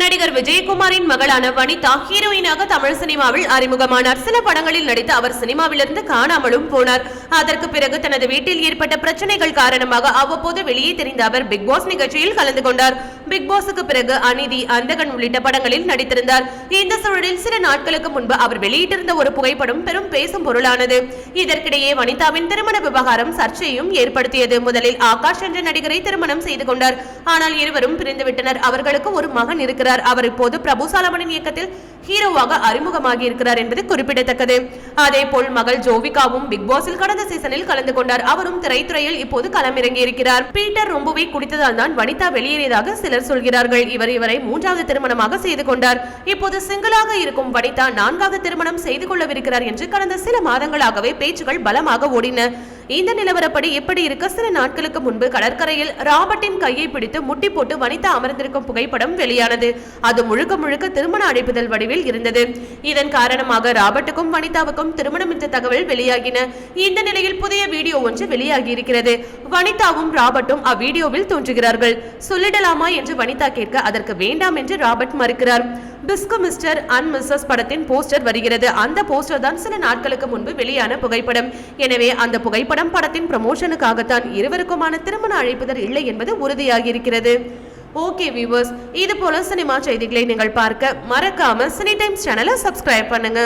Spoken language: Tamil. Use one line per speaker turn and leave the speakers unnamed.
நடிகர் விஜயகுமாரின் மகளான வனிதா ஹீரோயினாக தமிழ் சினிமாவில் அறிமுகமானார். சில படங்களில் நடித்து அவர் சினிமாவிலிருந்து காணாமலும் போனார். அதற்கு பிறகு தனது வீட்டில் ஏற்பட்ட பிரச்சனைகள் காரணமாக அவ்வப்போது வெளியே தெரிந்த அவர் பிக் பாஸ் நிகழ்ச்சியில் கலந்து கொண்டார். பிக் பாஸுக்கு பிறகு அநீதி அந்தகன் உள்ளிட்ட படங்களில் நடித்திருந்தார். இந்த சூழலில் சில நாட்களுக்கு முன்பு அவர் வெளியிட்டிருந்த ஒரு புகைப்படம் பெரும் பேசும் பொருளானது. இதற்கிடையே வனிதாவின் திருமண விவகாரம் சர்ச்சையும் ஏற்படுத்தியது. முதலில் ஆகாஷ் என்ற நடிகரை திருமணம் செய்து கொண்டார். ஆனால் இருவரும் பிரிந்துவிட்டனர். அவர்களுக்கு ஒரு மகன் இருக்கிறார். இருக்கிறார் அவர் இப்போது பிரபு சாலமனின் இயக்கத்தில் ஹீரோவாக அறிமுகமாகி இருக்கிறார் என்பது குறிப்பிடத்தக்கது. அதே போல் மகள் ஜோவிகாவும் பிக் பாஸில் கடந்த சீசனில் கலந்து கொண்டார். அவரும் திரைத்துறையில் இப்போது களமிறங்கி இருக்கிறார். பீட்டர் ரொம்பவே குடித்ததால் தான் வனிதா வெளியேறியதாக சிலர் சொல்கிறார்கள். இவர் இவரை மூன்றாவது திருமணமாக செய்து கொண்டார். இப்போது சிங்கிளாக இருக்கும் வனிதா நான்காவது திருமணம் செய்து கொள்ளவிருக்கிறார் என்று கடந்த சில மாதங்களாகவே பேச்சுகள் பலமாக ஓடின. இந்த நிலவரப்படி எப்படி இருக்க சில நாட்களுக்கு முன்பு கடற்கரையில் ராபர்ட்டின் கையை பிடித்து முட்டி போட்டு வனிதா அமர்ந்திருக்கும் புகைப்படம் வெளியானது. அது முழுக்க முழுக்க திருமண அழைப்புதல் வடிவில் இருந்தது. இதன் காரணமாக ராபர்ட்டுக்கும் வனிதாவுக்கும் திருமணம் என்ற தகவல் வெளியாகின. இந்த நிலையில் புதிய வீடியோ ஒன்று வெளியாகி இருக்கிறது வனிதாவும் ராபர்ட்டும் அவ்வீடியோவில் தோன்றுகிறார்கள். சொல்லிடலாமா என்று வனிதா கேட்க அதற்கு வேண்டாம் என்று ராபர்ட் மறுக்கிறார். பிஸ்கு மிஸ்டர் அண்ட் மிஸ்ஸஸ் படத்தின் போஸ்டர் வருகிறது. அந்த போஸ்டர் தான் சில நாட்களுக்கு முன்பு வெளியான புகைப்படம். எனவே அந்த புகைப்படம் படத்தின் ப்ரமோஷனுக்காகத்தான் இருவருக்குமான திருமண அழைப்புதல் இல்லை என்பது உறுதியாகியிருக்கிறது. ஓகே வியூவர்ஸ் இது போல சினிமா செய்திகளை நீங்கள் பார்க்க மறக்காம சினி டைம்ஸ் சேனலை சப்ஸ்கிரைப் பண்ணுங்க.